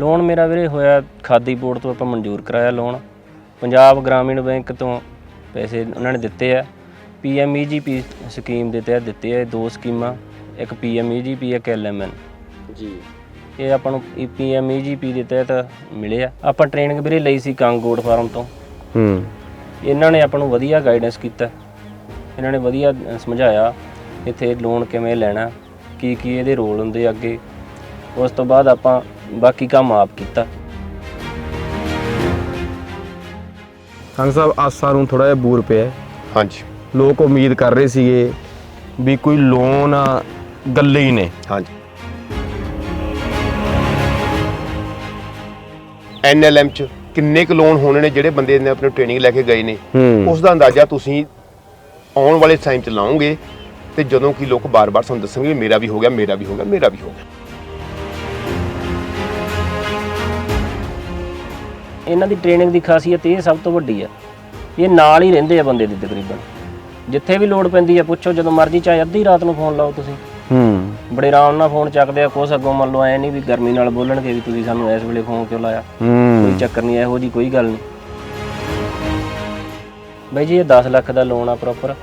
Loan ਮੇਰਾ ਵੀਰੇ ਹੋਇਆ ਖਾਦੀ ਬੋਰਡ ਤੋਂ ਆਪਾਂ ਮਨਜ਼ੂਰ ਕਰਾਇਆ ਲੋਨ। ਪੰਜਾਬ ਗ੍ਰਾਮੀਣ ਬੈਂਕ ਤੋਂ ਪੈਸੇ ਉਹਨਾਂ ਨੇ ਦਿੱਤੇ ਆ। ਪੀਐਮਈਜੀਪੀ ਸਕੀਮ ਦੇ ਤਹਿਤ ਦਿੱਤੇ ਆ ਇਹ ਦੋ ਸਕੀਮਾਂ ਇੱਕ ਪੀਐਮਈਜੀਪੀ ਇੱਕ ਐਲਐਮਐਨ ਜੀ। ਇਹ ਆਪਾਂ ਨੂੰ ਪੀਐਮਈਜੀਪੀ ਦੇ ਤਹਿਤ ਮਿਲੇ ਆ। ਆਪਾਂ ਟ੍ਰੇਨਿੰਗ ਵੀਰੇ ਲਈ ਸੀ ਕੰਗੋਡ ਫਾਰਮ ਤੋਂ। ਹੂੰ। ਇਹਨਾਂ ਨੇ ਆਪਾਂ ਨੂੰ ਵਧੀਆ ਗਾਈਡੈਂਸ ਕੀਤਾ। ਇਹਨਾਂ ਨੇ ਵਧੀਆ ਸਮਝਾਇਆ ਇੱਥੇ ਲੋਨ ਕਿਵੇਂ ਲੈਣਾ ਕੀ ਕੀ ਇਹਦੇ ਰੋਲ ਹੁੰਦੇ ਅੱਗੇ। ਉਸ ਤੋਂ ਬਾਅਦ ਆਪਾਂ ਬਾਕੀ ਕੰਮ ਆਪ ਕੀਤਾ। ਕੰਗ ਸਾਹਿਬ ਆਸਾਂ ਨੂੰ ਥੋੜਾ ਜਿਹਾ ਬੂਰ ਪਿਆ ਹੈ। ਹਾਂਜੀ। ਲੋਕ ਉਮੀਦ ਕਰ ਰਹੇ ਸੀਗੇ ਵੀ ਕੋਈ ਲੋਨ ਗੱਲੇ ਹੀ ਨੇ। ਹਾਂਜੀ। ਐਨਐਲਐਮ ਚ ਕਿੰਨੇ ਕੁ ਲੋਨ ਹੋਣੇ ਨੇ ਜਿਹੜੇ ਬੰਦੇ ਨੇ ਆਪਣੀ ਟ੍ਰੇਨਿੰਗ ਲੈ ਕੇ ਗਏ ਨੇ? ਹੂੰ। ਉਸ ਦਾ ਅੰਦਾਜ਼ਾ ਤੁਸੀਂ ਆਉਣ ਵਾਲੇ ਟਾਈਮ ਚ ਲਾਓਗੇ ਤੇ ਜਦੋਂ ਕਿ ਲੋਕ ਬਾਰ-ਬਾਰ ਤੁਹਾਨੂੰ ਦੱਸਣਗੇ ਵੀ ਮੇਰਾ ਵੀ ਹੋ ਗਿਆ ਮੇਰਾ ਵੀ ਹੋ ਗਿਆ ਮੇਰਾ ਵੀ ਹੋ ਗਿਆ। ਇਹਨਾਂ ਦੀ ਟ੍ਰੇਨਿੰਗ ਦੀ ਖਾਸੀਅਤ ਇਹ ਸਭ ਤੋਂ ਵੱਡੀ ਆ ਇਹ ਨਾਲ ਹੀ ਰਹਿੰਦੇ ਆ ਬੰਦੇ ਦੀ ਤਕਰੀਬਨ। ਜਿੱਥੇ ਵੀ ਲੋੜ ਪੈਂਦੀ ਆ ਪੁੱਛੋ ਜਦੋਂ ਮਰਜ਼ੀ ਚਾਹੇ ਅੱਧੀ ਰਾਤ ਨੂੰ ਫੋਨ ਲਾਓ ਤੁਸੀਂ। ਹੂੰ। ਬੜੇ ਆਰਾਮ ਨਾਲ ਫੋਨ ਚੱਕਦੇ ਆ ਕੁਛ ਅੱਗੋਂ ਮੰਨ ਲਓ ਐ ਨਹੀਂ ਵੀ ਗਰਮੀ ਨਾਲ ਬੋਲਣਗੇ ਵੀ ਤੁਸੀਂ ਸਾਨੂੰ ਇਸ ਵੇਲੇ ਫੋਨ ਕਿਉਂ ਲਾਇਆ? ਕੋਈ ਚੱਕਰ ਨਹੀਂ ਇਹੋ ਜੀ ਕੋਈ ਗੱਲ ਨਹੀਂ। ਬਾਈ ਜੀ ਇਹ 10 ਲੱਖ ਦਾ ਲੋਨ ਆ ਪ੍ਰੋਪਰ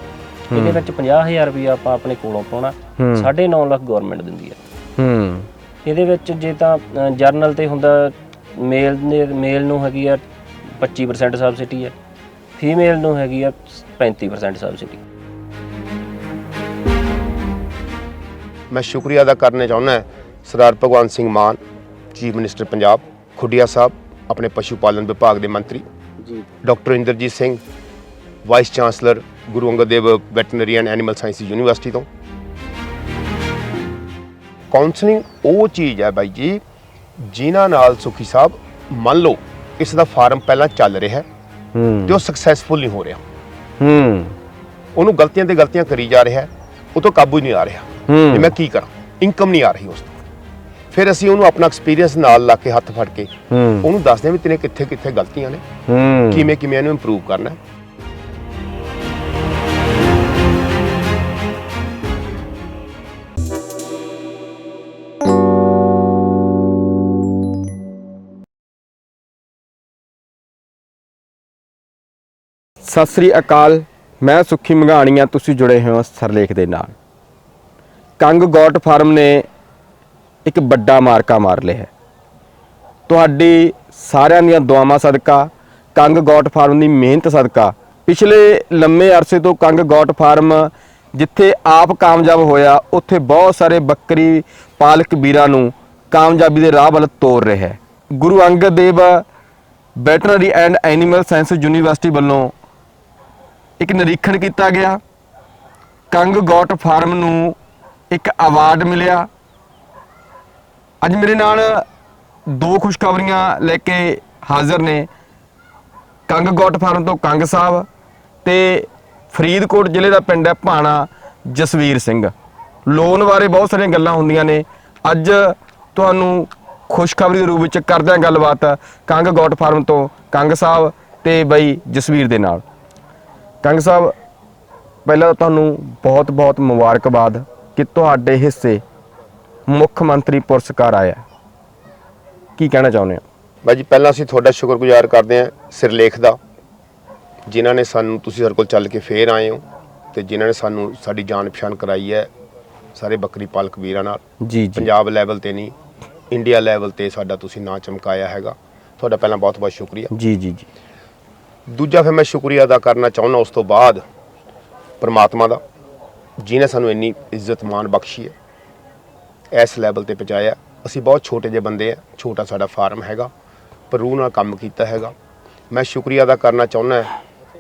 ਇਹਦੇ ਵਿੱਚ 50000 ਰੁਪਏ ਆਪਾਂ ਆਪਣੇ ਕੋਲੋਂ ਪਾਉਣਾ। ਹੂੰ। 9.5 ਲੱਖ ਗਵਰਨਮੈਂਟ ਦਿੰਦੀ ਆ। ਹੂੰ। ਇਹਦੇ ਵਿੱਚ ਜੇ ਤਾਂ ਜਰਨਲ ਤੇ ਹੁੰਦਾ ਮੇਲ ਨੇ, ਮੇਲ ਨੂੰ ਹੈਗੀ ਆ 25% ਸਬਸਿਡੀ ਹੈ ਫੀਮੇਲ ਨੂੰ ਹੈਗੀ ਆ 35% ਸਬਸਿਡੀ ਮੈਂ ਸ਼ੁਕਰੀਆ ਅਦਾ ਕਰਨਾ ਚਾਹੁੰਦਾ ਸਰਦਾਰ ਭਗਵੰਤ ਸਿੰਘ ਮਾਨ, ਚੀਫ ਮਿਨਿਸਟਰ ਪੰਜਾਬ, ਖੁੱਡੀਆ ਸਾਹਿਬ, ਆਪਣੇ ਪਸ਼ੂ ਪਾਲਣ ਵਿਭਾਗ ਦੇ ਮੰਤਰੀ ਜੀ doctor Inderjit Singh, vice chancellor Guru Angad Dev veterinary and animal science university ਤੋਂ। ਕਾਉਂਸਲਿੰਗ ਉਹ ਚੀਜ਼ ਹੈ ਬਾਈ ਜੀ ਜਿਨ੍ਹਾਂ ਨਾਲ ਸੁਖੀ ਸਾਹਿਬ ਮੰਨ ਲਓ ਇਸ ਦਾ ਫਾਰਮ ਪਹਿਲਾਂ ਚੱਲ ਰਿਹਾ ਹੈ ਹੂੰ। ਤੇ ਉਹ ਸਕਸੈਸਫੁਲ ਨਹੀਂ ਹੋ ਰਿਹਾ। ਹੂੰ। ਉਹਨੂੰ ਗਲਤੀਆਂ ਤੇ ਗਲਤੀਆਂ ਕਰੀ ਜਾ ਰਿਹਾ ਹੈ ਉਹ ਤੋਂ ਕਾਬੂ ਹੀ ਨਹੀਂ ਆ ਰਿਹਾ ਹੂੰ। ਮੈਂ ਕੀ ਕਰਾਂ ਇਨਕਮ ਨਹੀਂ ਆ ਰਹੀ ਉਸ ਤੋਂ। ਫਿਰ ਅਸੀਂ ਉਹਨੂੰ ਆਪਣਾ ਐਕਸਪੀਰੀਅੰਸ ਨਾਲ ਲਾ ਕੇ ਹੱਥ ਫੜ ਕੇ ਹੂੰ। ਉਹਨੂੰ ਦੱਸਦੇ ਹਾਂ ਵੀ ਤੇਰੇ ਕਿੱਥੇ ਕਿੱਥੇ ਗਲਤੀਆਂ ਨੇ ਹੂੰ। ਕਿਵੇਂ ਕਿਵੇਂ ਇਹਨੂੰ ਇੰਪਰੂਵ ਕਰਨਾ ਹੈ। ਸਤਿ ਸ੍ਰੀ ਅਕਾਲ। ਮੈਂ ਸੁੱਖੀ ਮੰਗਾਣੀਆਂ ਤੁਸੀਂ ਜੁੜੇ ਹੋ ਸਰਲੇਖ ਦੇ ਨਾਲ। ਕੰਗ ਗੋਟ ਫਾਰਮ ਨੇ ਇੱਕ ਵੱਡਾ ਮਾਰਕਾ ਮਾਰ ਲਿਆ ਹੈ। ਤੁਹਾਡੀ ਸਾਰਿਆਂ ਦੀਆਂ ਦੁਆਵਾਂ ਸਦਕਾ, ਕੰਗ ਗੋਟ ਫਾਰਮ ਦੀ ਮਿਹਨਤ ਸਦਕਾ, ਪਿਛਲੇ ਲੰਮੇ ਅਰਸੇ ਤੋਂ ਕੰਗ ਗੋਟ ਫਾਰਮ ਜਿੱਥੇ ਆਪ ਕਾਮਯਾਬ ਹੋਇਆ, ਉੱਥੇ ਬਹੁਤ ਸਾਰੇ ਬੱਕਰੀ ਪਾਲਕ ਵੀਰਾਂ ਨੂੰ ਕਾਮਯਾਬੀ ਦੇ ਰਾਹ ਵੱਲ ਤੋਰ ਰਿਹਾ ਹੈ। Guru Angad Dev veterinary and animal science university ਵੱਲੋਂ ਇੱਕ ਨਿਰੀਖਣ ਕੀਤਾ ਗਿਆ। ਕੰਗ ਗੋਟ ਫਾਰਮ ਨੂੰ ਇੱਕ ਅਵਾਰਡ ਮਿਲਿਆ। ਅੱਜ ਮੇਰੇ ਨਾਲ ਦੋ ਖੁਸ਼ਖਬਰੀਆਂ ਲੈ ਕੇ ਹਾਜ਼ਰ ਨੇ। ਕੰਗ ਗੋਟ ਫਾਰਮ ਤੋਂ ਕੰਗ ਸਾਹਿਬ ਤੇ ਫਰੀਦਕੋਟ ਜ਼ਿਲ੍ਹੇ ਦਾ ਪਿੰਡ ਹੈ ਭਾਣਾ ਜਸਵੀਰ ਸਿੰਘ। ਲੋਨ ਬਾਰੇ ਬਹੁਤ ਸਾਰੀਆਂ ਗੱਲਾਂ ਹੁੰਦੀਆਂ ਨੇ। ਅੱਜ ਤੁਹਾਨੂੰ ਖੁਸ਼ਖਬਰੀ ਦੇ ਰੂਪ ਵਿੱਚ ਕਰਦੇ ਹਾਂ ਗੱਲਬਾਤ ਕੰਗ ਗੋਟ ਫਾਰਮ ਤੋਂ ਕੰਗ ਸਾਹਿਬ ਤੇ ਬਈ ਜਸਵੀਰ ਦੇ ਨਾਲ। ਕੰਗ ਸਾਹਿਬ ਪਹਿਲਾਂ ਤੁਹਾਨੂੰ ਬਹੁਤ-ਬਹੁਤ ਮੁਬਾਰਕਬਾਦ ਕਿ ਤੁਹਾਡੇ ਹਿੱਸੇ ਮੁੱਖ ਮੰਤਰੀ ਪੁਰਸਕਾਰ ਆਇਆ। ਕੀ ਕਹਿਣਾ ਚਾਹੁੰਦੇ ਹੋ? ਬਾਈ ਜੀ ਪਹਿਲਾਂ ਅਸੀਂ ਤੁਹਾਡਾ ਸ਼ੁਕਰਗੁਜ਼ਾਰ ਕਰਦੇ ਹਾਂ ਸਿਰਲੇਖ ਦਾ ਜਿਨ੍ਹਾਂ ਨੇ ਸਾਨੂੰ ਤੁਸੀਂ ਸਾਡੇ ਕੋਲ ਚੱਲ ਕੇ ਫੇਰ ਆਏ ਹੋ ਤੇ ਜਿਨ੍ਹਾਂ ਨੇ ਸਾਨੂੰ ਸਾਡੀ ਜਾਣ ਪਛਾਣ ਕਰਾਈ ਹੈ ਸਾਰੇ ਬੱਕਰੀ ਪਾਲਕ ਵੀਰਾਂ ਨਾਲ। ਜੀ ਜੀ। ਪੰਜਾਬ ਲੈਵਲ ਤੇ ਨਹੀਂ ਇੰਡੀਆ ਲੈਵਲ ਤੇ ਸਾਡਾ ਤੁਸੀਂ ਨਾਂ ਚਮਕਾਇਆ ਹੈਗਾ। ਤੁਹਾਡਾ ਪਹਿਲਾਂ ਬਹੁਤ ਬਹੁਤ ਸ਼ੁਕਰੀਆ। ਜੀ ਜੀ ਜੀ। ਦੂਜਾ ਫਿਰ ਮੈਂ ਸ਼ੁਕਰੀਆ ਅਦਾ ਕਰਨਾ ਚਾਹੁੰਦਾ ਉਸ ਤੋਂ ਬਾਅਦ ਪ੍ਰਮਾਤਮਾ ਦਾ ਜਿਨੇ ਸਾਨੂੰ ਇੰਨੀ ਇੱਜ਼ਤ ਮਾਣ ਬਖਸ਼ੀ ਹੈ ਇਸ ਲੈਵਲ ਤੇ ਪਹੁੰਚਾਇਆ। ਅਸੀਂ ਬਹੁਤ ਛੋਟੇ ਜਿਹੇ ਬੰਦੇ ਆ ਛੋਟਾ ਸਾਡਾ ਫਾਰਮ ਹੈਗਾ ਪਰ ਰੂਹ ਨਾਲ ਕੰਮ ਕੀਤਾ ਹੈਗਾ। ਮੈਂ ਸ਼ੁਕਰੀਆ ਅਦਾ ਕਰਨਾ ਚਾਹੁੰਦਾ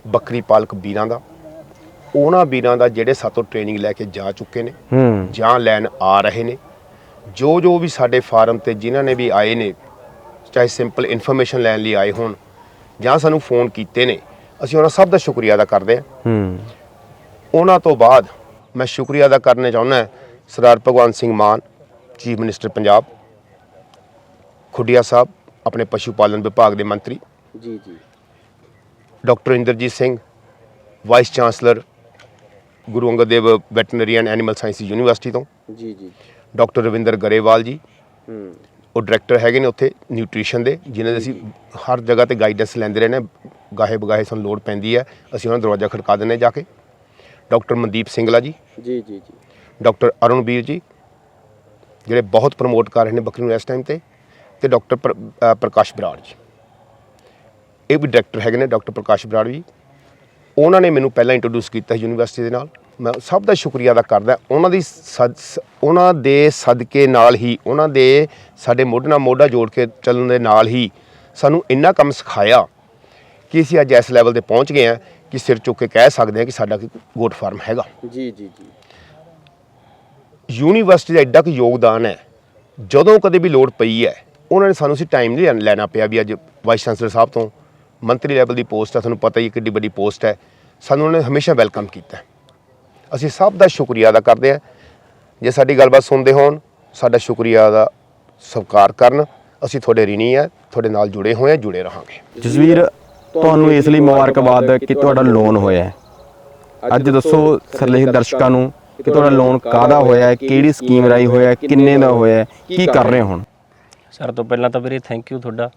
ਬੱਕਰੀ ਪਾਲਕ ਵੀਰਾਂ ਦਾ। ਉਹਨਾਂ ਵੀਰਾਂ ਦਾ ਜਿਹੜੇ ਸਾਤੋਂ ਟ੍ਰੇਨਿੰਗ ਲੈ ਕੇ ਜਾ ਚੁੱਕੇ ਨੇ ਜਾਂ ਲੈਣ ਆ ਰਹੇ ਨੇ। ਜੋ ਜੋ ਵੀ ਸਾਡੇ ਫਾਰਮ ਤੇ ਜਿਨ੍ਹਾਂ ਨੇ ਵੀ ਆਏ ਨੇ ਚਾਹੇ ਸਿੰਪਲ ਇਨਫੋਰਮੇਸ਼ਨ ਲੈਣ ਲਈ ਆਏ ਹੋਣ ਜਾਂ ਸਾਨੂੰ ਫੋਨ ਕੀਤੇ ਨੇ ਅਸੀਂ ਉਹਨਾਂ ਸਭ ਦਾ ਸ਼ੁਕਰੀਆ ਅਦਾ ਕਰਦੇ ਹਾਂ। ਹੂੰ। ਉਹਨਾਂ ਤੋਂ ਬਾਅਦ ਮੈਂ ਸ਼ੁਕਰੀਆ ਅਦਾ ਕਰਨਾ ਚਾਹੁੰਦਾ ਸਰਦਾਰ ਭਗਵੰਤ ਸਿੰਘ ਮਾਨ ਚੀਫ ਮਿਨਿਸਟਰ ਪੰਜਾਬ ਖੁੱਡੀਆ ਸਾਹਿਬ ਆਪਣੇ ਪਸ਼ੂ ਪਾਲਣ ਵਿਭਾਗ ਦੇ ਮੰਤਰੀ ਜੀ ਜੀ। Doctor Inderjit Singh vice chancellor Guru Angad Dev veterinary and animal sciences university ਤੋਂ ਜੀ ਜੀ। ਡਾਕਟਰ ਰਵਿੰਦਰ ਗਰੇਵਾਲ ਜੀ ਹੂੰ। ਉਹ ਡਾਇਰੈਕਟਰ ਹੈਗੇ ਨੇ ਉੱਥੇ ਨਿਊਟ੍ਰੀਸ਼ਨ ਦੇ ਜਿਨ੍ਹਾਂ ਦੇ ਅਸੀਂ ਹਰ ਜਗ੍ਹਾ ਤੇ ਗਾਈਡੈਂਸ ਲੈਂਦੇ ਰਹੇ ਨੇ ਗਾਹੇ ਬਗਾਹੇ ਸਾਨੂੰ ਲੋੜ ਪੈਂਦੀ ਹੈ ਅਸੀਂ ਉਹਨਾਂ ਦਾ ਦਰਵਾਜ਼ਾ ਖੜਕਾ ਦਿੰਦੇ ਜਾ ਕੇ। ਡਾਕਟਰ ਮਨਦੀਪ ਸਿੰਗਲਾ ਜੀ। ਜੀ ਜੀ ਜੀ। ਡਾਕਟਰ ਅਰੁਣਵੀਰ ਜੀ ਜਿਹੜੇ ਬਹੁਤ ਪ੍ਰਮੋਟ ਕਰ ਰਹੇ ਨੇ ਬੱਕਰੀ ਨੂੰ ਇਸ ਟਾਈਮ ਤੇ ਤੇ ਡਾਕਟਰ ਪ੍ਰਕਾਸ਼ ਬਰਾੜ ਜੀ। ਇਹ ਵੀ ਡਾਇਰੈਕਟਰ ਹੈਗੇ ਨੇ ਡਾਕਟਰ ਪ੍ਰਕਾਸ਼ ਬਰਾੜ ਜੀ। ਉਹਨਾਂ ਨੇ ਮੈਨੂੰ ਪਹਿਲਾਂ ਇੰਟਰੋਡਿਊਸ ਕੀਤਾ ਯੂਨੀਵਰਸਿਟੀ ਦੇ ਨਾਲ। ਮੈਂ ਸਭ ਦਾ ਸ਼ੁਕਰੀਆ ਅਦਾ ਕਰਦਾ ਉਹਨਾਂ ਦੀ ਉਹਨਾਂ ਦੇ ਸਦਕੇ ਨਾਲ ਹੀ ਉਹਨਾਂ ਦੇ ਸਾਡੇ ਮੋਢੇ ਨਾਲ ਮੋਢਾ ਜੋੜ ਕੇ ਚੱਲਣ ਦੇ ਨਾਲ ਹੀ ਸਾਨੂੰ ਇੰਨਾ ਕੰਮ ਸਿਖਾਇਆ ਕਿ ਅਸੀਂ ਅੱਜ ਇਸ ਲੈਵਲ ਤੇ ਪਹੁੰਚ ਗਏ ਹਾਂ ਕਿ ਸਿਰ ਚੁੱਕ ਕੇ ਕਹਿ ਸਕਦੇ ਹਾਂ ਕਿ ਸਾਡਾ ਗੋਟ ਫਾਰਮ ਹੈਗਾ। ਜੀ ਜੀ ਜੀ। ਯੂਨੀਵਰਸਿਟੀ ਦਾ ਐਡਾ ਕੁ ਯੋਗਦਾਨ ਹੈ। ਜਦੋਂ ਕਦੇ ਵੀ ਲੋੜ ਪਈ ਹੈ ਉਹਨਾਂ ਨੇ ਸਾਨੂੰ ਸੀ ਟਾਈਮ ਨਹੀਂ ਲੈਣ- ਪਿਆ ਵੀ ਅੱਜ ਵਾਈਸ ਚਾਂਸਲਰ ਸਾਹਿਬ ਤੋਂ। ਮੰਤਰੀ ਲੈਵਲ ਦੀ ਪੋਸਟ ਹੈ ਤੁਹਾਨੂੰ ਪਤਾ ਹੀ ਕਿੱਡੀ ਵੱਡੀ ਪੋਸਟ ਹੈ। ਸਾਨੂੰ ਉਹਨਾਂ ਨੇ ਹਮੇਸ਼ਾ ਵੈਲਕਮ ਕੀਤਾ। ਅਸੀਂ ਸਭ ਦਾ ਸ਼ੁਕਰੀਆ ਅਦਾ ਕਰਦੇ ਹਾਂ। ਜੇ ਸਾਡੀ ਗੱਲਬਾਤ ਸੁਣਦੇ ਹੋਣ ਸਾਡਾ ਸ਼ੁਕਰੀਆ ਦਾ ਸਤਿਕਾਰ ਕਰਨ। ਅਸੀਂ ਤੁਹਾਡੇ ਰਿਣੀ ਹੈ ਤੁਹਾਡੇ ਨਾਲ ਜੁੜੇ ਹੋਏ ਹਾਂ ਜੁੜੇ ਰਹਾਂਗੇ। ਜਸਵੀਰ ਤੁਹਾਨੂੰ ਇਸ ਲਈ ਮੁਬਾਰਕਬਾਦ ਕਿ ਤੁਹਾਡਾ ਲੋਨ ਹੋਇਆ ਹੈ। ਅੱਜ ਦੱਸੋ ਸਰਲੇਖ ਦਰਸ਼ਕਾਂ ਨੂੰ ਕਿ ਤੁਹਾਡਾ ਲੋਨ ਕਾਹਦਾ ਹੋਇਆ ਹੈ ਕਿਹੜੀ ਸਕੀਮ ਰਾਈ ਹੋਇਆ ਹੈ ਕਿੰਨੇ ਦਾ ਹੋਇਆ ਹੈ ਕੀ ਕਰ ਰਹੇ ਹੁਣ? ਸਰ ਤੋਂ ਪਹਿਲਾਂ ਤਾਂ ਵੀਰੇ ਥੈਂਕ ਯੂ ਤੁਹਾਡਾ।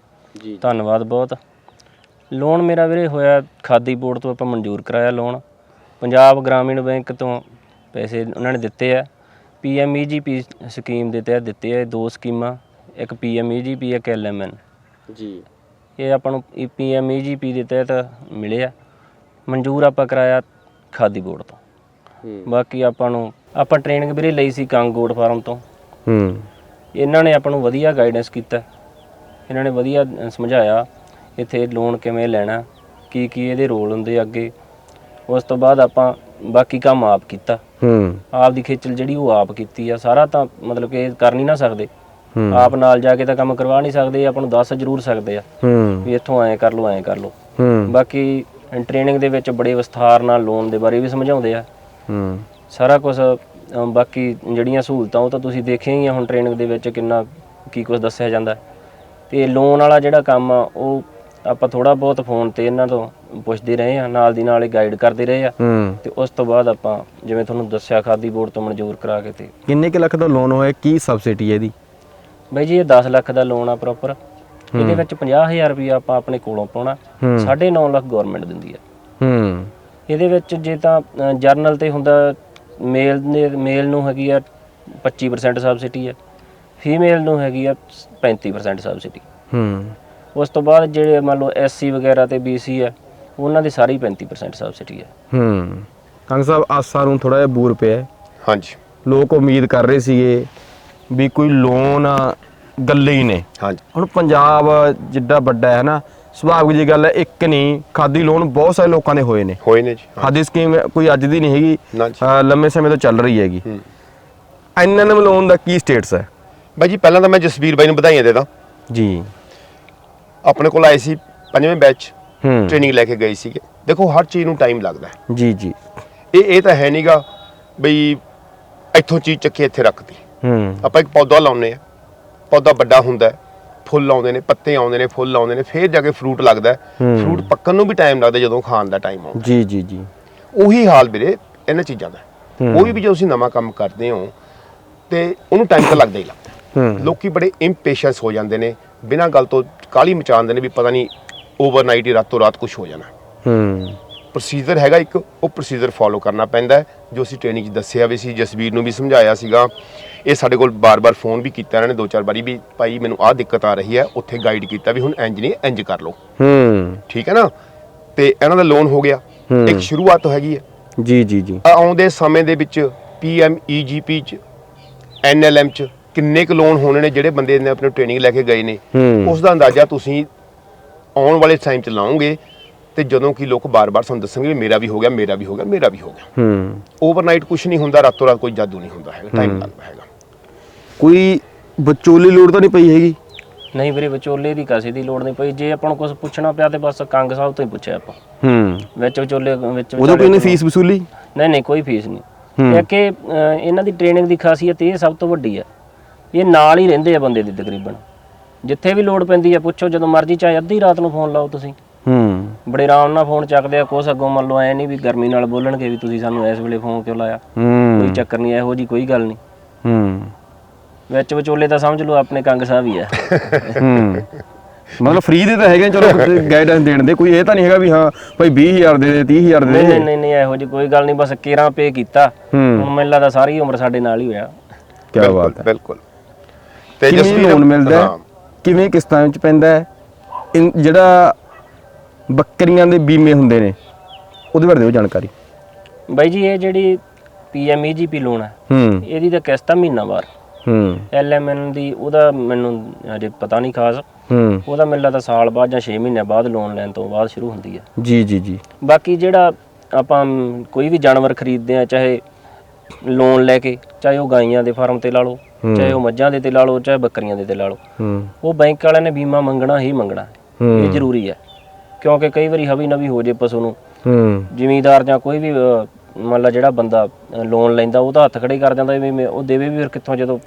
ਜੀ। ਧੰਨਵਾਦ ਬਹੁਤ। ਲੋਨ ਮੇਰਾ ਵੀਰੇ ਹੋਇਆ ਖਾਦੀ ਬੋਰਡ ਤੋਂ ਆਪਾਂ ਮਨਜ਼ੂਰ ਕਰਾਇਆ ਲੋਨ ਪੰਜਾਬ ਗ੍ਰਾਮੀਣ ਬੈਂਕ ਤੋਂ ਪੈਸੇ ਉਹਨਾਂ ਨੇ ਦਿੱਤੇ ਆ। ਪੀਐਮਈਜੀਪੀ ਸਕੀਮ ਦੇ ਤਹਿਤ ਦਿੱਤੇ ਆ ਇਹ ਦੋ ਸਕੀਮਾਂ ਇੱਕ ਪੀਐਮਈਜੀਪੀ ਇੱਕ ਐਲਐਮਐਨ ਜੀ। ਇਹ ਆਪਾਂ ਨੂੰ ਪੀਐਮਈਜੀਪੀ ਦੇ ਤਹਿਤ ਮਿਲੇ ਆ। ਮਨਜ਼ੂਰ ਆਪਾਂ ਕਰਾਇਆ ਖਾਦੀ ਬੋਰਡ ਤੋਂ। ਬਾਕੀ ਆਪਾਂ ਨੂੰ ਆਪਾਂ ਟ੍ਰੇਨਿੰਗ ਵੀਰੇ ਲਈ ਸੀ ਕੰਗੋਟ ਫਾਰਮ ਤੋਂ। ਹੂੰ। ਇਹਨਾਂ ਨੇ ਆਪਾਂ ਨੂੰ ਵਧੀਆ ਗਾਈਡੈਂਸ ਕੀਤਾ। ਇਹਨਾਂ ਨੇ ਵਧੀਆ ਸਮਝਾਇਆ ਇੱਥੇ ਲੋਨ ਕਿਵੇਂ ਲੈਣਾ ਕੀ ਕੀ ਇਹਦੇ ਰੋਲ ਹੁੰਦੇ ਆ ਅੱਗੇ। ਉਸ ਤੋਂ ਬਾਅਦ ਆਪਾਂ ਬਾਕੀ ਕੰਮ ਆਪ ਕੀਤਾ। ਹੂੰ। ਆਪ ਦੀ ਖੇਚਲ ਜਿਹੜੀ ਉਹ ਆਪ ਕੀਤੀ ਆ। ਸਾਰਾ ਤਾਂ ਮਤਲਬ ਕਿ ਇਹ ਕਰ ਨਹੀਂ ਨਾ ਸਕਦੇ। ਹੂੰ। ਆਪ ਨਾਲ ਜਾ ਕੇ ਤਾਂ ਕੰਮ ਕਰਵਾ ਨਹੀਂ ਸਕਦੇ ਆਪਾਂ ਨੂੰ ਦੱਸ ਜ਼ਰੂਰ ਸਕਦੇ ਆ। ਹੂੰ। ਵੀ ਇੱਥੋਂ ਐਂ ਕਰ ਲਓ ਐਂ ਕਰ ਲਓ। ਹੂੰ। ਬਾਕੀ ਟ੍ਰੇਨਿੰਗ ਦੇ ਵਿੱਚ ਬੜੇ ਵਿਸਥਾਰ ਨਾਲ ਲੋਨ ਦੇ ਬਾਰੇ ਵੀ ਸਮਝਾਉਂਦੇ ਆ। ਹੂੰ। ਸਾਰਾ ਕੁਝ ਬਾਕੀ ਜਿਹੜੀਆਂ ਸਹੂਲਤਾਂ ਉਹ ਤਾਂ ਤੁਸੀਂ ਦੇਖਿਆ ਹੀ ਆ। ਹੁਣ ਟ੍ਰੇਨਿੰਗ ਦੇ ਵਿੱਚ ਕਿੰਨਾ ਕੀ ਕੁਝ ਦੱਸਿਆ ਜਾਂਦਾ। ਹੈ। ਤੇ ਲੋਨ ਵਾਲਾ ਜਿਹੜਾ ਕੰਮ ਆ ਉਹ ਆਪਾਂ ਥੋੜਾ ਬਹੁਤ ਫੋਨ ਤੇ ਇਹਨਾਂ ਤੋਂ ਪੁੱਛਦੇ ਰਹੇ ਆ ਨਾਲ ਦੀ ਨਾਲ ਹੀ ਗਾਈਡ ਕਰਦੇ ਰਹੇ ਆ। ਹੂੰ। ਤੇ ਉਸ ਤੋਂ ਬਾਅਦ ਆਪਾਂ ਜਿਵੇਂ ਤੁਹਾਨੂੰ ਦੱਸਿਆ ਖਾਦੀ ਬੋਰਡ ਤੋਂ ਮਨਜ਼ੂਰ ਕਰਾ ਕੇ ਤੇ। ਕਿੰਨੇ ਕੁ ਲੱਖ ਦਾ ਲੋਨ ਹੋਇਆ? ਕੀ ਸਬਸਿਡੀ ਹੈ ਇਹਦੀ? ਬਾਈ ਜੀ ਇਹ 10 ਲੱਖ ਦਾ ਲੋਨ ਆ ਪ੍ਰੋਪਰ ਇਹਦੇ ਵਿੱਚ 50000 ਰੁਪਏ ਆਪਾਂ ਆਪਣੇ ਕੋਲੋਂ ਪਾਉਣਾ। ਹੂੰ। 9.5 ਲੱਖ ਗਵਰਨਮੈਂਟ ਦਿੰਦੀ ਆ। ਹੂੰ। ਇਹਦੇ ਵਿੱਚ ਜੇ ਤਾਂ ਜਰਨਲ ਤੇ ਹੁੰਦਾ ਮੇਲ ਨੇ ਮੇਲ ਨੂੰ ਹੈਗੀ ਆ 25% ਸਬਸਿਡੀ ਹੈ ਫੀਮੇਲ ਨੂੰ ਹੈਗੀ ਆ 35% ਸਬਸਿਡੀ ਹੂੰ। ਉਸ ਤੋਂ ਬਾਅਦ ਜਿਹੜੇ ਮੰਨ ਲਓ ਐਸਸੀ ਵਗੈਰਾ ਤੇ ਬੀਸੀ ਹੈ ਉਹਨਾਂ ਦੀ ਸਾਰੀ 35% ਸਬਸਿਡੀ ਹੈ ਹੂੰ। ਕੰਗ ਸਾਹਿਬ ਆਸਾ ਨੂੰ ਥੋੜਾ ਜਿਹਾ ਬੂਰ ਪਿਆ ਹੈ। ਹਾਂਜੀ। ਲੋਕ ਉਮੀਦ ਕਰ ਰਹੇ ਸੀਗੇ ਵੀ ਕੋਈ ਲੋਨ ਗੱਲੇ ਹੀ ਨੇ। ਹਾਂਜੀ। ਹੁਣ ਪੰਜਾਬ ਜਿੱਡਾ ਵੱਡਾ ਹੈ ਨਾ ਸੁਭਾਵਿਕ ਜੀ ਗੱਲ ਹੈ ਇੱਕ ਨਹੀਂ ਖਾਦੀ ਲੋਨ ਬਹੁਤ ਸਾਰੇ ਲੋਕਾਂ ਦੇ ਹੋਏ ਨੇ। ਹੋਏ ਨੇ ਜੀ ਹਾਂ। ਖਾਦੀ ਸਕੀਮ ਕੋਈ ਅੱਜ ਦੀ ਨਹੀਂ ਹੈਗੀ ਨਾ ਜੀ। ਅਹ ਲੰਮੇ ਸਮੇਂ ਤੋਂ ਚੱਲ ਰਹੀ ਹੈਗੀ। ਹੂੰ। ਐਨਐਨਐਮ ਲੋਨ ਦਾ ਕੀ ਸਟੇਟਸ ਹੈ? ਬਾਈ ਜੀ ਪਹਿਲਾਂ ਤਾਂ ਮੈਂ ਜਸਵੀਰ ਬਾਈ ਨੂੰ ਵਧਾਈਆਂ ਦੇ ਦਾਂ। ਜੀ। ਆਪਣੇ ਕੋਲ ਆਏ ਸੀ ਪੰਜਵੇਂ ਬੈਚ ਹੂੰ। ਟ੍ਰੇਨਿੰਗ ਲੈ ਕੇ ਗਏ ਸੀਗੇ। ਦੇਖੋ ਹਰ ਚੀਜ਼ ਨੂੰ ਟਾਈਮ ਲੱਗਦਾ ਹੈ। ਜੀ ਜੀ। ਇਹ ਇਹ ਤਾਂ ਹੈ ਨਹੀਂਗਾ ਬਈ ਇੱਥੋਂ ਚੀਜ਼ ਚੱਕੀ ਇੱਥੇ ਰੱਖਦੀ ਹੂੰ। ਆਪਾਂ ਇੱਕ ਪੌਦਾ ਲਾਉਨੇ ਆ ਪੌਦਾ ਵੱਡਾ ਹੁੰਦਾ ਫੁੱਲ ਆਉਂਦੇ ਨੇ ਪੱਤੇ ਆਉਂਦੇ ਨੇ ਫੁੱਲ ਆਉਂਦੇ ਨੇ ਫੇਰ ਜਾ ਕੇ ਫਰੂਟ ਲੱਗਦਾ। ਫਰੂਟ ਪੱਕਣ ਨੂੰ ਵੀ ਟਾਈਮ ਲੱਗਦਾ ਜਦੋਂ ਖਾਣ ਦਾ ਟਾਈਮ ਆਉਂਦਾ ਜੀ ਜੀ ਜੀ। ਉਹੀ ਹਾਲ ਵੀਰੇ ਇਹਨਾਂ ਚੀਜ਼ਾਂ ਦਾ। ਕੋਈ ਵੀ ਜਦੋਂ ਤੁਸੀਂ ਨਵਾਂ ਕੰਮ ਕਰਦੇ ਹੋ ਤੇ ਉਹਨੂੰ ਟਾਈਮ ਤਾਂ ਲੱਗਦਾ ਹੀ ਲੱਗਦਾ ਲੋਕੀ ਬੜੇ ਇੰਪੇਸ਼ੈਂਸ ਹੋ ਜਾਂਦੇ ਨੇ। ਬਿਨਾਂ ਗੱਲ ਤੋਂ ਕਾਲੀ ਮਚਾਉਂਦੇ ਨੇ ਵੀ ਪਤਾ ਨਹੀਂ ਓਵਰਨਾਈਟ ਹੀ ਰਾਤੋਂ ਰਾਤ ਕੁਝ ਹੋ ਜਾਣਾ। ਹੂੰ। ਪ੍ਰੋਸੀਜਰ ਹੈਗਾ ਇੱਕ ਉਹ ਪ੍ਰੋਸੀਜਰ ਫਾਲੋ ਕਰਨਾ ਪੈਂਦਾ ਜੋ ਅਸੀਂ ਟ੍ਰੇਨਿੰਗ 'ਚ ਦੱਸਿਆ ਵੀ ਸੀ ਜਸਵੀਰ ਨੂੰ ਵੀ ਸਮਝਾਇਆ ਸੀਗਾ। ਇਹ ਸਾਡੇ ਕੋਲ ਬਾਰ-ਬਾਰ ਫੋਨ ਵੀ ਕੀਤਾ ਇਹਨਾਂ ਨੇ ਦੋ ਚਾਰ ਵਾਰੀ ਵੀ ਭਾਈ ਮੈਨੂੰ ਆਹ ਦਿੱਕਤ ਆ ਰਹੀ ਹੈ ਉੱਥੇ ਗਾਈਡ ਕੀਤਾ ਵੀ ਹੁਣ ਇੰਜ ਨਹੀਂ ਇੰਜ ਕਰ ਲਓ। ਹੂੰ। ਠੀਕ ਹੈ ਨਾ? ਤੇ ਇਹਨਾਂ ਦਾ ਲੋਨ ਹੋ ਗਿਆ। ਇੱਕ ਸ਼ੁਰੂਆਤ ਹੈਗੀ ਹੈ। ਜੀ ਜੀ ਜੀ। ਆਉਂਦੇ ਸਮੇਂ ਦੇ ਵਿੱਚ ਪੀਐਮਈਜੀਪੀ ਚ ਐਨਐਲਐਮ ਚ ਕਿੰਨੇ ਕੁ ਲੋਨ ਹੋਣੇ ਨੇ ਜਿਹੜੇ ਬੰਦੇ ਨੇ ਆਪਣੀ ਟ੍ਰੇਨਿੰਗ ਲੈ ਕੇ ਗਏ ਨੇ? ਹੂੰ। ਉਸ ਦਾ ਅੰਦਾਜ਼ਾ ਤੁਸੀਂ ਆਉਣ ਵਾਲੇ ਟਾਈਮ ਚ ਲਾਓਗੇ ਤੇ ਜਦੋਂ ਕਿ ਲੋਕ ਬਾਰ-ਬਾਰ ਤੁਹਾਨੂੰ ਦੱਸਣਗੇ ਮੇਰਾ ਵੀ ਹੋ ਗਿਆ ਮੇਰਾ ਵੀ ਹੋ ਗਿਆ ਮੇਰਾ ਵੀ ਹੋ ਗਿਆ। ਹੂੰ। ਓਵਰਨਾਈਟ ਕੁਝ ਨਹੀਂ ਹੁੰਦਾ ਰਾਤੋਂ ਰਾਤ ਕੋਈ ਜਾਦੂ ਨਹੀਂ ਹੁੰਦਾ ਹੈਗਾ ਟਾਈਮ ਲੱਗਦਾ ਹੈਗਾ। ਕੋਈ ਵਿਚੋਲੀ ਲੋੜ ਤਾਂ ਨਹੀਂ ਪਈ ਹੈਗੀ? ਨਹੀਂ ਵੀਰੇ ਵਿਚੋਲੇ ਦੀ ਕਾਸੇ ਦੀ ਲੋੜ ਨਹੀਂ ਪਈ? ਜੇ ਆਪਾਂ ਨੂੰ ਕੁਝ ਪੁੱਛਣਾ ਪਿਆ ਤੇ ਬਸ ਕੰਗ ਸਾਹਿਬ ਤੋਂ ਹੀ ਪੁੱਛਿਆ ਆਪਾਂ। ਹੂੰ। ਵਿੱਚ ਵਿਚੋਲੇ ਵਿੱਚ ਉਦੋਂ ਕੋਈ ਨੇ ਵਿਚਾਲੇ ਫੀਸ ਵਸੂਲੀ? ਨਹੀਂ ਨਹੀਂ ਕੋਈ ਫੀਸ ਨਹੀਂ। ਹੂੰ। ਇਹ ਕਿ ਇਹਨਾਂ ਦੀ ਟ੍ਰੇਨਿੰਗ ਦੀ ਖਾਸੀਅਤ ਇਹ ਸਭ ਤੋਂ ਵੱਡੀ ਆ। ਇਹ ਨਾਲ ਹੀ ਰਹਿੰਦੇ ਆ ਬੰਦੇ ਦੀ ਤਕਰੀਬਨ। ਜਿੱਥੇ ਵੀ ਲੋੜ ਪੈਂਦੀ ਆ ਪੁੱਛੋ ਜਦੋਂ ਮਰਜ਼ੀ ਚਾਹੇ ਅੱਧੀ ਰਾਤ ਨੂੰ ਫੋਨ ਲਾਓ ਤੁਸੀਂ। ਹੂੰ। ਬੜੇ ਆਰਾਮ ਨਾਲ ਫੋਨ ਚੱਕਦੇ ਆ ਕੁਛ ਅੱਗੋਂ ਮੰਨ ਲਓ ਐ ਨਹੀਂ ਵੀ ਗਰਮੀ ਨਾਲ ਬੋਲਣਗੇ ਵੀ ਤੁਸੀਂ ਸਾਨੂੰ ਇਸ ਵੇਲੇ ਫੋਨ ਕਿਉਂ ਲਾਇਆ? ਕੋਈ ਹੂੰ ਚੱਕਰ ਨਹੀਂ ਇਹੋ ਜੀ ਕੋਈ ਗੱਲ ਨਹੀਂ। ਹੂੰ। ਵਿੱਚ ਵਿਚੋਲੇ ਤਾਂ ਸਮਝ ਲਓ ਆਪਣੇ ਕੰਗ ਸਾਹਿਬ ਹੀ ਆ। ਹੂੰ। ਮਤਲਬ ਫ੍ਰੀ ਦੇ ਤਾਂ ਹੈਗੇ ਚਲੋ ਗਾਈਡੈਂਸ ਦੇਣ ਦੇ। ਕੋਈ ਇਹ ਤਾਂ ਨਹੀਂ ਹੈਗਾ ਵੀ ਹਾਂ ਭਾਈ 20000 ਦੇ ਦੇ 30000 ਦੇ ਨਹੀਂ ਨਹੀਂ ਨਹੀਂ ਇਹੋ ਜਿਹੀ ਕੋਈ ਗੱਲ ਨਹੀਂ ਬਸ ਕੇਰਾਂ ਪੇ ਕੀਤਾ। ਹੂੰ। ਹੁਣ ਮੈਨੂੰ ਲੱਗਦਾ ਸਾਰੀ ਉਮਰ ਸਾਡੇ ਨਾਲ ਹੀ ਹੋਇਆ। ਕੀ ਬਿਲਕੁਲ, ਬਾਤ ਹੈ। ਬਿਲਕੁਲ। ਤੇ ਕਿਵੇਂ ਲੋਨ ਮਿਲਦਾ ਹੈ? ਕਿਵੇਂ ਕਿਸ਼ਤਾਂ ਵਿੱਚ ਪੈਂਦਾ ਹੈ? ਇਨ- ਜਿਹੜਾ ਬੱਕਰੀਆਂ ਦੇ ਬੀਮੇ ਹੁੰਦੇ ਨੇ ਉਹਦੇ ਬਾਰੇ ਦਿਓ ਜਾਣਕਾਰੀ। ਬਾਈ ਜੀ ਇਹ ਜਿਹੜੀ ਪੀਐਮਈਜੀਪੀ ਲੋਨ ਹੈ ਹੂੰ। ਇਹਦੀ ਤਾਂ ਕਿਸ਼ਤ ਆ ਮਹੀਨਾਵਾਰ ਹੂੰ। ਐਲਐਮਐਨ ਦੀ ਉਹਦਾ ਮੈਨੂੰ ਅਜੇ ਪਤਾ ਨਹੀਂ ਖਾਸ। ਹੂੰ। ਉਹਦਾ ਮੈਨੂੰ ਲੱਗਦਾ ਸਾਲ ਬਾਅਦ ਜਾਂ 6 ਮਹੀਨੇ ਬਾਅਦ ਲੋਨ ਲੈਣ ਤੋਂ ਬਾਅਦ ਸ਼ੁਰੂ ਹੁੰਦੀ ਹੈ। ਜੀ ਜੀ ਜੀ। ਬਾਕੀ ਜਿਹੜਾ ਆਪਾਂ ਕੋਈ ਵੀ ਜਾਨਵਰ ਖਰੀਦਦੇ ਆ ਚਾਹੇ ਲੋਨ ਲੈ ਕੇ ਚਾਹੇ ਉਹ ਗਾਈਆਂ ਦੇ ਫਾਰਮ ਤੇ ਲਾ ਲਓ ਚਾਹੇ ਉਹ ਮੱਝਾਂ ਦੇ ਤੇ ਲਾ ਲਓ ਚਾਹੇ ਬੱਕਰੀਆਂ ਦੇ ਤੇ ਲਾ ਲਓ। ਹੂੰ। ਉਹ ਬੈਂਕ ਵਾਲਿਆਂ ਨੇ ਬੀਮਾ ਮੰਗਣਾ ਹੀ ਮੰਗਣਾ। ਹੂੰ। ਇਹ ਜ਼ਰੂਰੀ ਹੈ। ਕਿਉਂਕਿ ਕਈ ਵਾਰੀ ਹਵੀ ਨਵੀ ਹੋ ਜੇ ਪਸ਼ੂ ਨੂੰ। ਹੂੰ। ਜ਼ਿਮੀਂਦਾਰ ਜਾਂ ਕੋਈ ਵੀ ਮੰਨ ਲਾ ਜਿਹੜਾ ਬੰਦਾ ਲੋਨ ਲੈਂਦਾ ਉਹ ਤਾਂ ਹੱਥ ਖੜੇ ਕਰ ਜਾਂਦਾ ਵੀ ਮੈਂ- ਉਹ ਦੇਵੇ ਵੀ ਫਿਰ ਕਿੱਥੋਂ ਜਦੋਂ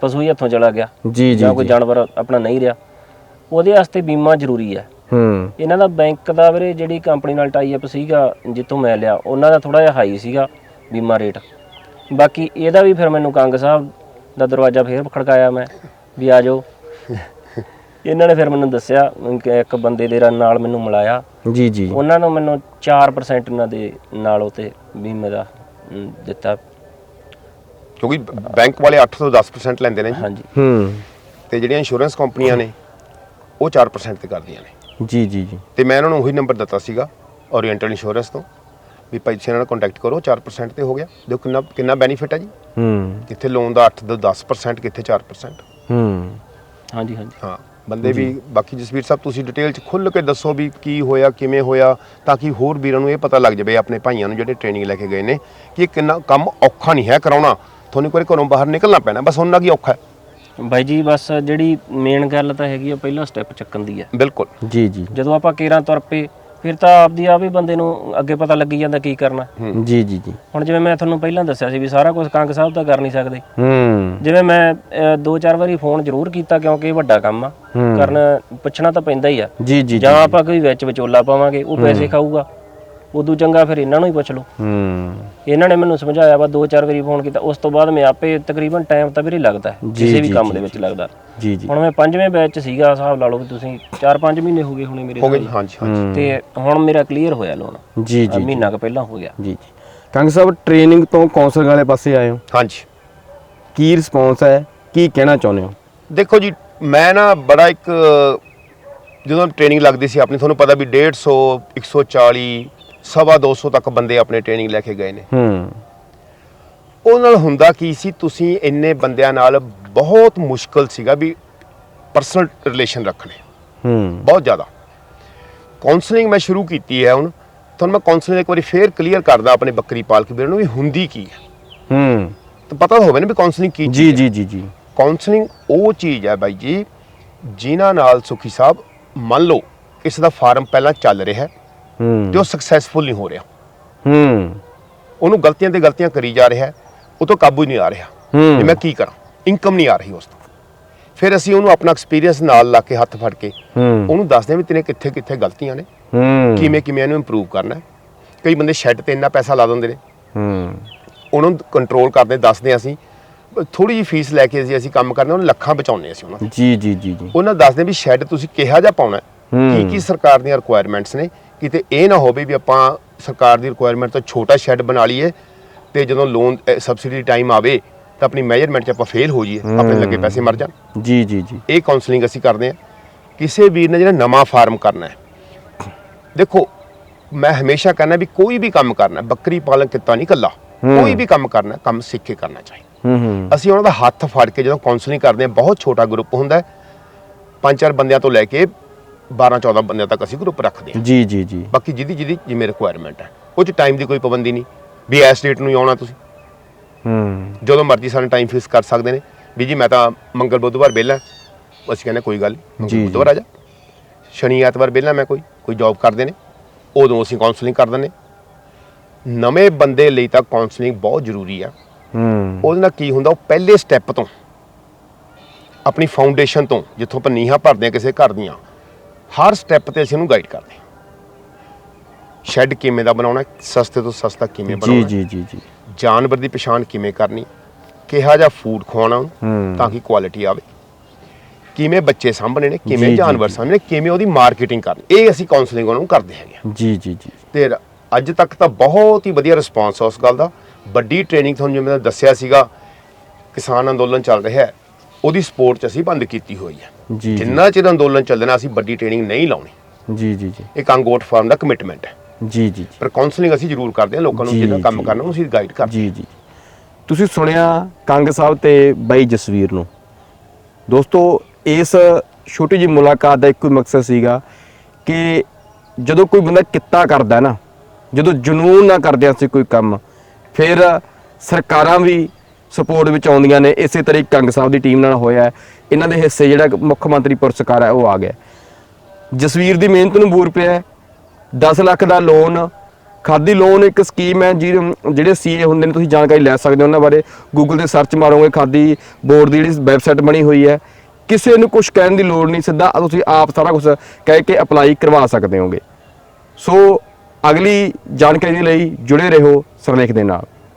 ਪਸ਼ੂ ਹੀ ਹੱਥੋਂ ਚਲਾ ਗਿਆ। ਜੀ ਜੀ ਜਾਂ ਕੋਈ ਜਾਨਵਰ ਆਪਣਾ ਨਹੀਂ ਰਿਹਾ। ਉਹਦੇ ਵਾਸਤੇ ਬੀਮਾ ਜ਼ਰੂਰੀ ਹੈ। ਹੂੰ। ਇਹਨਾਂ ਦਾ ਬੈਂਕ ਦਾ ਵੀਰੇ ਜਿਹੜੀ ਕੰਪਨੀ ਨਾਲ ਟਾਈ ਅਪ ਸੀਗਾ ਜਿੱਥੋਂ ਮੈਂ ਲਿਆ ਉਹਨਾਂ ਦਾ ਥੋੜਾ ਜਿਹਾ ਹਾਈ ਸੀਗਾ। ਬੀਮਾ ਰੇਟ। ਬਾਕੀ ਇਹਦਾ ਵੀ ਫਿਰ ਮੈਨੂੰ ਕੰਗ ਸਾਹਿਬ ਦਾ ਦਰਵਾਜ਼ਾ ਫੇਰ ਖੜਕਾਇਆ ਮੈਂ ਵੀ ਆ ਜਾਓ। ਇਹਨਾਂ ਨੇ ਫਿਰ ਮੈਨੂੰ ਦੱਸਿਆ ਕਿ ਇੱਕ ਬੰਦੇ ਦੇ ਨਾਲ ਮੈਨੂੰ ਮਿਲਾਇਆ। ਜੀ ਜੀ। ਉਹਨਾਂ ਨੂੰ ਮੈਨੂੰ 4% ਇਹਨਾਂ ਦੇ ਨਾਲ ਉਤੇ ਬੀਮੇ ਦਾ ਅਮ, ਦਿੱਤਾ। ਕਿਉਂਕਿ ਬੈਂਕ ਵਾਲੇ 8 ਤੋਂ 10% ਲੈਂਦੇ ਨੇ ਜੀ। ਹਾਂਜੀ। ਹੂੰ। ਤੇ ਜਿਹੜੀਆਂ ਇੰਸ਼ੋਰੈਂਸ ਕੰਪਨੀਆਂ ਨੇ ਉਹ 4% ਤੇ ਕਰਦੀਆਂ ਨੇ। ਜੀ ਜੀ ਜੀ। ਤੇ ਮੈਂ ਇਹਨਾਂ ਨੂੰ ਉਹੀ ਨੰਬਰ ਦਿੱਤਾ ਸੀਗਾ ਓਰੀਐਂਟਲ ਇੰਸ਼ੋਰੈਂਸ ਤੋਂ। ਵੀ ਭਾਈ ਤੁਸੀਂ ਇਹਨਾਂ ਨਾਲ ਕੰਟੈਕਟ ਕਰੋ 4% ਤੇ ਹੋ ਗਿਆ। ਦੇਖੋ ਕਿੰਨਾ ਕਿੰਨਾ ਬੈਨੀਫਿਟ ਹੈ ਜੀ। ਹੂੰ। ਕਿੱਥੇ ਲੋਨ ਦਾ 8 ਤੋਂ 10% ਕਿੱਥੇ 4% ਹੂੰ। ਹਾਂਜੀ ਹਾਂਜੀ। ਹਾਂ ਬੰਦੇ ਵੀ ਬਾਕੀ ਜਸਵੀਰ ਸਾਹਿਬ ਤੁਸੀਂ ਡਿਟੇਲ ਚ ਖੁੱਲ ਕੇ ਦੱਸੋ ਵੀ ਕੀ ਹੋਇਆ ਕਿਵੇਂ ਹੋਇਆ ਤਾਂ ਕਿ ਹੋਰ ਵੀਰਾਂ ਨੂੰ ਇਹ ਪਤਾ ਲੱਗ ਜਾਵੇ ਆਪਣੇ ਭਾਈਆਂ ਨੂੰ ਜਿਹੜੇ ਟ੍ਰੇਨਿੰਗ ਲੈ ਕੇ ਗਏ ਨੇ ਕਿ ਇਹ ਕਿੰਨਾ ਕੰਮ ਔਖਾ ਨਹੀਂ ਹੈ ਕਰਾਉਣਾ। ਤੁਹਾਨੂੰ ਇੱਕ ਵਾਰੀ ਘਰੋਂ ਬਾਹਰ ਨਿਕਲਣਾ ਪੈਣਾ ਬਸ ਉਹਨਾਂ ਕੀ ਔਖਾ ਹੈ। ਬਾਈ ਜੀ ਬਸ ਜਿਹੜੀ ਮੇਨ ਗੱਲ ਤਾਂ ਹੈਗੀ ਆ ਪਹਿਲਾ ਸਟੈਪ ਚੱਕਣ ਦੀ ਆ। ਬਿਲਕੁਲ। ਜੀ ਜੀ। ਜਦੋਂ ਆਪਾਂ ਕੇਰਾਂ ਤੁਰ ਪਏ ਫਿਰ ਤਾਂ ਆਪਦੀ ਆਪ ਹੀ ਬੰਦੇ ਨੂੰ ਅੱਗੇ ਪਤਾ ਲੱਗੀ ਜਾਂਦਾ ਕੀ ਕਰਨਾ। ਜੀ ਜੀ ਜੀ। ਹੁਣ ਜਿਵੇਂ ਮੈਂ ਤੁਹਾਨੂੰ ਪਹਿਲਾਂ ਦੱਸਿਆ ਸੀ ਵੀ ਸਾਰਾ ਕੁਝ ਕੰਗ ਸਾਹਿਬ ਤਾਂ ਕਰ ਨਹੀਂ ਸਕਦੇ। ਹੂੰ। ਜਿਵੇਂ ਮੈਂ ਅਹ, ਦੋ ਚਾਰ ਵਾਰੀ ਫੋਨ ਜ਼ਰੂਰ ਕੀਤਾ ਕਿਉਂਕਿ ਇਹ ਵੱਡਾ ਕੰਮ ਆ। ਕਰਨ ਪੁੱਛਣਾ ਤਾਂ ਪੈਂਦਾ ਹੀ ਆ। ਜੀ ਜੀ ਜੀ ਜਾਂ ਆਪਾਂ ਕੋਈ ਵਿੱਚ ਵਿਚੋਲਾ ਪਾਵਾਂਗੇ ਉਹ ਪੈਸੇ ਖਾਊਗਾ। ਉਦੋਂ ਚੰਗਾ ਫਿਰ ਇਹਨਾਂ ਨੂੰ ਹੀ ਪੁੱਛ ਲਓ। ਹੂੰ। ਇਹਨਾਂ ਨੇ ਮੈਨੂੰ ਸਮਝਾਇਆ ਵਾ ਦੋ ਚਾਰ ਵਾਰੀ ਫੋਨ ਕੀਤਾ। ਉਸ ਤੋਂ ਬਾਅਦ ਮੈਂ ਆਪੇ ਤਕਰੀਬਨ ਟਾਈਮ ਤਾਂ ਵੀਰੇ ਲੱਗਦਾ ਹੈ, ਜੀ, ਕਿਸੇ ਵੀ ਜੀ, ਕੰਮ ਦੇ ਵਿੱਚ ਲੱਗਦਾ। ਜੀ ਜੀ। ਹੁਣ ਮੈਂ ਪੰਜਵੇਂ ਬੈਚ 'ਚ ਸੀਗਾ ਹਿਸਾਬ ਲਾ ਲਓ ਵੀ ਤੁਸੀਂ 4-5 ਮਹੀਨੇ ਹੋ ਗਏ ਹੋਣੇ ਮੇਰੇ ਹੋ। ਹਾਂਜੀ ਹਾਂਜੀ। ਤੇ ਹੁਣ ਮੇਰਾ ਕਲੀਅਰ ਹੋਇਆ ਲੋਨ ਜੀ ਜੀ ਮਹੀਨਾ ਕੁ ਪਹਿਲਾਂ ਹੋ ਗਿਆ। ਜੀ ਜੀ। ਕੰਗ ਸਾਹਿਬ ਟ੍ਰੇਨਿੰਗ ਤੋਂ ਕਾਉਂਸਲਿੰਗ ਵਾਲੇ ਪਾਸੇ ਆਏ ਹੋ? ਹਾਂਜੀ। ਕੀ ਰਿਸਪੌਂਸ ਹੈ? ਕੀ ਕਹਿਣਾ ਚਾਹੁੰਦੇ ਹੋ? ਦੇਖੋ ਜੀ ਮੈਂ ਨਾ ਬੜਾ ਇੱਕ ਜਦੋਂ ਟ੍ਰੇਨਿੰਗ ਲੱਗਦੀ ਸੀ ਆਪਣੀ ਤੁਹਾਨੂੰ ਪਤਾ ਵੀ 150 140 ਸਵਾ 200 ਤੱਕ ਬੰਦੇ ਆਪਣੇ ਟ੍ਰੇਨਿੰਗ ਲੈ ਕੇ ਗਏ ਨੇ। ਹੂੰ। ਉਹ ਨਾਲ ਹੁੰਦਾ ਕੀ ਸੀ ਤੁਸੀਂ ਇੰਨੇ ਬੰਦਿਆਂ ਨਾਲ ਬਹੁਤ ਮੁਸ਼ਕਲ ਸੀਗਾ ਵੀ ਪਰਸਨਲ ਰਿਲੇਸ਼ਨ ਰੱਖਣੇ। ਹੂੰ। ਬਹੁਤ ਜ਼ਿਆਦਾ। ਕਾਉਂਸਲਿੰਗ ਮੈਂ ਸ਼ੁਰੂ ਕੀਤੀ ਹੈ ਹੁਣ। ਤੁਹਾਨੂੰ ਮੈਂ ਕਾਉਂਸਲਿੰਗ ਇੱਕ ਵਾਰੀ ਫੇਰ ਕਲੀਅਰ ਕਰਦਾ ਆਪਣੇ ਬੱਕਰੀ ਪਾਲਕ ਵੀਰਾਂ ਨੂੰ ਵੀ ਹੁੰਦੀ ਕੀ ਹੈ। ਹੂੰ। ਤਾਂ ਪਤਾ ਹੋਵੇ ਨਾ ਵੀ ਕਾਉਂਸਲਿੰਗ ਕੀ ਜੀ ਜੀ ਜੀ ਜੀ। ਕਾਉਂਸਲਿੰਗ ਉਹ ਚੀਜ਼ ਹੈ ਬਾਈ ਜੀ ਜਿਨ੍ਹਾਂ ਨਾਲ ਸੁਖੀ ਸਾਹਿਬ ਮੰਨ ਲਓ ਕਿਸੇ ਦਾ ਫਾਰਮ ਪਹਿਲਾਂ ਚੱਲ ਰਿਹਾ ਹੈ ਹੂੰ। ਤੇ ਉਹ ਸਕਸੈਸਫੁਲ ਨਹੀਂ ਹੋ ਰਿਹਾ। ਹੂੰ। ਉਹਨੂੰ ਗਲਤੀਆਂ ਤੇ ਗਲਤੀਆਂ ਕਰੀ ਜਾ ਰਿਹਾ ਉਹ ਤੋਂ ਕਾਬੂ ਨਹੀਂ ਆ ਰਿਹਾ ਵੀ ਮੈਂ ਕੀ ਕਰਾਂ ਇਨਕਮ ਨਹੀਂ ਆ ਰਹੀ ਉਸ ਤੋਂ। ਫਿਰ ਅਸੀਂ ਉਹਨੂੰ ਆਪਣਾ ਐਕਸਪੀਰੀਅੰਸ ਨਾਲ ਲਾ ਕੇ ਹੱਥ ਫੜ ਕੇ ਉਹਨੂੰ ਦੱਸਦੇ ਵੀ ਤੇਰੇ ਕਿੱਥੇ ਕਿੱਥੇ ਗਲਤੀਆਂ ਨੇ ਹੂੰ। ਕਿਵੇਂ ਕਿਵੇਂ ਇਹਨੂੰ ਇੰਪਰੂਵ ਕਰਨਾ ਹੈ। ਕਈ ਬੰਦੇ ਸ਼ੈੱਡ ਤੇ ਇੰਨਾ ਪੈਸਾ ਲਾ ਦਿੰਦੇ ਨੇ। ਹੂੰ। ਉਹਨੂੰ ਕੰਟਰੋਲ ਕਰਦੇ ਦੱਸਦੇ ਅਸੀਂ। ਥੋੜੀ ਜਿਹੀ ਫੀਸ ਲੈ ਕੇ ਅਸੀਂ ਅਸੀਂ ਕੰਮ ਕਰਦੇ ਹਾਂ, ਉਹਨੂੰ ਲੱਖਾਂ ਬਚਾਉਂਦੇ ਅਸੀਂ ਉਹਨਾਂ ਤੋਂ। ਜੀ ਜੀ ਜੀ ਜੀ। ਉਹਨਾਂ ਦੱਸਦੇ ਵੀ ਸ਼ੈੱਡ ਤੁਸੀਂ ਕਿਹਾ ਜਿਹਾ ਪਾਉਣਾ। ਕੀ ਕੀ ਸਰਕਾਰ ਦੀਆਂ ਰਿਕੁਆਇਰਮੈਂਟਸ ਨੇ ਕਿਤੇ ਇਹ ਨਾ ਹੋਵੇ ਵੀ ਆਪਾਂ ਸਰਕਾਰ ਦੀ ਰਿਕੁਆਇਰਮੈਂਟ ਤੋਂ ਛੋਟਾ ਸ਼ੈੱਡ ਬਣਾ ਲਈਏ ਤੇ ਜਦੋਂ ਲੋਨ ਸਬਸਿਡੀ ਟਾਈਮ ਆਵੇ ਤਾਂ ਆਪਣੀ ਮੈਜਰਮੈਂਟ 'ਚ ਆਪਾਂ ਫੇਲ ਹੋ ਜਾਈਏ ਆਪਣੇ ਲੱਗੇ ਪੈਸੇ ਮਰ ਜਾਣ। ਜੀ ਜੀ ਜੀ। ਇਹ ਕਾਉਂਸਲਿੰਗ ਅਸੀਂ ਕਰਦੇ ਹਾਂ। ਕਿਸੇ ਵੀਰ ਨੇ ਜਿਹੜਾ ਨਵਾਂ ਫਾਰਮ ਕਰਨਾ ਹੈ। ਦੇਖੋ ਮੈਂ ਹਮੇਸ਼ਾ ਕਹਿੰਦਾ ਵੀ ਕੋਈ ਵੀ ਕੰਮ ਕਰਨਾ ਬੱਕਰੀ ਪਾਲਣ ਕਿੱਤਾ ਨਹੀਂ ਕੱਲਾ ਕੋਈ ਵੀ ਕੰਮ ਕਰਨਾ ਕੰਮ ਸਿੱਖ ਕੇ ਕਰਨਾ ਚਾਹੀਦਾ। ਅਸੀਂ ਉਹਨਾਂ ਦਾ ਹੱਥ ਫੜ ਕੇ ਜਦੋਂ ਕਾਉਂਸਲਿੰਗ ਕਰਦੇ ਹਾਂ ਬਹੁਤ ਛੋਟਾ ਗਰੁੱਪ ਹੁੰਦਾ ਹੈ। ਪੰਜ ਚਾਰ ਬੰਦਿਆਂ ਤੋਂ ਲੈ ਕੇ 12 14 ਬੰਦਿਆਂ ਤੱਕ ਅਸੀਂ ਗਰੁੱਪ ਰੱਖਦੇ ਹਾਂ। ਜੀ ਜੀ ਜੀ। ਬਾਕੀ ਜਿਹਦੀ ਜਿਹਦੀ ਜਿਵੇਂ ਰਿਕੁਆਇਰਮੈਂਟ ਹੈ। ਉਹ ਚ ਟਾਈਮ ਦੀ ਕੋਈ ਪਾਬੰਦੀ ਨਹੀਂ। ਵੀ ਇਸ ਡੇਟ ਨੂੰ ਹੀ ਆਉਣਾ ਤੁਸੀਂ। ਹੂੰ। ਜਦੋਂ ਮਰਜ਼ੀ ਸਾਨੂੰ ਟਾਈਮ ਫਿਕਸ ਕਰ ਸਕਦੇ ਨੇ। ਵੀ ਜੀ ਮੈਂ ਤਾਂ ਮੰਗਲ ਬੁੱਧਵਾਰ ਵਿਹਲਾ। ਅਸੀਂ ਕਹਿੰਦੇ ਕੋਈ ਗੱਲ ਨਹੀਂ। ਬੁੱਧਵਾਰ ਆ ਜਾ। ਸ਼ਨੀ ਐਤਵਾਰ ਵਿਹਲਾ ਮੈਂ ਕੋਈ। ਕੋਈ ਜੌਬ ਕਰਦੇ ਨੇ। ਉਦੋਂ ਅਸੀਂ ਕਾਉਂਸਲਿੰਗ ਕਰ ਦਿੰਦੇ ਨਵੇਂ ਬੰਦੇ ਲਈ ਤਾਂ ਕਾਉਂਸਲਿੰਗ ਬਹੁਤ ਜ਼ਰੂਰੀ ਆ। ਹੂੰ। ਉਹਦੇ ਨਾਲ ਕੀ ਹੁੰਦਾ ਉਹ ਪਹਿਲੇ ਸਟੈਪ ਤੋਂ ਆਪਣੀ ਫਾਊਂਡੇਸ਼ਨ ਤੋਂ ਜਿੱਥੋਂ ਆਪਾਂ ਨੀਹਾਂ ਭਰਦੇ ਹਾਂ ਕਿਸੇ ਘਰ ਦੀਆਂ ਹਰ ਸਟੈਪ ਤੇ ਅਸੀਂ ਉਹਨੂੰ ਗਾਈਡ ਕਰਦੇ ਹਾਂ। ਸ਼ੈੱਡ ਕਿਵੇਂ ਦਾ ਬਣਾਉਣਾ ਸਸਤੇ ਤੋਂ ਸਸਤਾ ਕਿਵੇਂ ਜੀ ਬਣਾਉਣਾ ਜੀ ਜੀ ਜੀ। ਜਾਨਵਰ ਦੀ ਪਛਾਣ ਕਿਵੇਂ ਕਰਨੀ? ਕਿਹਾ ਜਾਂ ਫੂਡ ਖਵਾਉਣਾ ਉਹਨੂੰ ਹੂੰ। ਤਾਂ ਕਿ ਕੁਆਲਿਟੀ ਆਵੇ। ਕਿਵੇਂ ਬੱਚੇ ਸਾਂਭਣੇ ਨੇ ਜੀ, ਕਿਵੇਂ ਜੀ, ਜਾਨਵਰ ਜੀ। ਸਾਂਭਣੇ ਕਿਵੇਂ ਉਹਦੀ ਮਾਰਕੀਟਿੰਗ ਕਰਨੀ। ਇਹ ਅਸੀਂ ਕਾਉਂਸਲਿੰਗ ਉਹਨਾਂ ਨੂੰ ਕਰਦੇ ਹੈਗੇ ਆ ਜੀ ਜੀ ਜੀ। ਤੇ ਰ- ਅੱਜ ਤੱਕ ਤਾਂ ਬਹੁਤ ਹੀ ਵਧੀਆ ਰਿਸਪਾਂਸ ਆ ਉਸ ਗੱਲ ਦਾ। ਵੱਡੀ ਟ੍ਰੇਨਿੰਗ ਤੁਹਾਨੂੰ ਜਿਵੇਂ ਮੈਂ ਦੱਸਿਆ ਸੀਗਾ ਕਿਸਾਨ ਅੰਦੋਲਨ ਚੱਲ ਰਿਹਾ ਹੈ ਉਹਦੀ ਸਪੋਰਟ 'ਚ ਅਸੀਂ ਬੰਦ ਕੀਤੀ ਹੋਈ ਹੈ। ਜੀ ਜਿੰਨਾ ਚਿਰ ਅੰਦੋਲਨ ਚੱਲਣਾ ਅਸੀਂ ਵੱਡੀ ਟ੍ਰੇਨਿੰਗ ਨਹੀਂ ਲਾਉਣੀ। ਜੀ ਜੀ ਜੀ। ਇਹ ਕੰਗੋਟ ਫਾਰਮ ਦਾ ਕਮਿਟਮੈਂਟ ਹੈ। ਜੀ ਜੀ ਪਰ ਕਾਉਂਸਲਿੰਗ ਅਸੀਂ ਜ਼ਰੂਰ ਕਰਦੇ ਹਾਂ ਲੋਕਾਂ ਨੂੰ ਜੀ, ਜਿਹਦਾ ਕੰਮ। ਕਰਨਾ ਉਹਨੂੰ ਅਸੀਂ ਗਾਈਡ ਕਰਦੇ ਜੀ ਜੀ। ਤੁਸੀਂ ਸੁਣਿਆ ਕੰਗ ਸਾਹਿਬ ਤੇ ਬਾਈ ਜਸਵੀਰ ਨੂੰ। ਦੋਸਤੋ ਇਸ ਛੋਟੀ ਜਿਹੀ ਮੁਲਾਕਾਤ ਦਾ ਇੱਕੋ ਹੀ ਮਕਸਦ ਸੀਗਾ ਕਿ ਜਦੋਂ ਕੋਈ ਬੰਦਾ ਕਿੱਤਾ ਕਰਦਾ ਨਾ ਜਦੋਂ ਜਨੂਨ ਨਾਲ ਕਰਦੇ ਅਸੀਂ ਕੋਈ ਕੰਮ ਫਿਰ ਸਰਕਾਰਾਂ ਵੀ ਸਪੋਰਟ ਵਿੱਚ ਆਉਂਦੀਆਂ ਨੇ ਇਸੇ ਤਰੀਕੇ ਕੰਗ ਸਾਹਿਬ ਦੀ ਟੀਮ ਨਾਲ ਹੋਇਆ ਹੈ। ਇਹਨਾਂ ਦੇ ਹਿੱਸੇ ਜਿਹੜਾ ਮੁੱਖ ਮੰਤਰੀ ਪੁਰਸਕਾਰ ਹੈ, ਉਹ ਆ ਗਿਆ। ਜਸਵੀਰ ਦੀ ਮਿਹਨਤ ਨੂੰ ਬੂਰ ਪਿਆ ਹੈ। 10 ਲੱਖ ਦਾ ਲੋਨ ਖਾਦੀ ਲੋਨ ਇੱਕ ਸਕੀਮ ਹੈ ਜਿਹਦੇ- ਜਿਹੜੇ ਸੀਏ ਹੁੰਦੇ ਨੇ, ਤੁਸੀਂ ਜਾਣਕਾਰੀ ਲੈ ਸਕਦੇ ਹੋ ਉਹਨਾਂ ਬਾਰੇ। ਗੂਗਲ ਤੇ ਸਰਚ ਮਾਰੋਗੇ, ਖਾਦੀ ਬੋਰਡ ਦੀ ਜਿਹੜੀ ਵੈਬਸਾਈਟ ਬਣੀ ਹੋਈ ਹੈ। ਕਿਸੇ ਨੂੰ ਕੁਝ ਕਹਿਣ ਦੀ ਲੋੜ ਨਹੀਂ, ਸਿੱਧਾ ਤੁਸੀਂ ਆਪ ਸਾਰਾ ਕੁਝ ਕਹਿ ਕੇ ਅਪਲਾਈ ਕਰਵਾ ਸਕਦੇ ਹੋਗੇ। ਸੋ ਅਗਲੀ ਜਾਣਕਾਰੀ ਦੇ ਲਈ ਜੁੜੇ ਰਹੋ ਸਰਲੇਖ ਦੇ ਨਾਲ।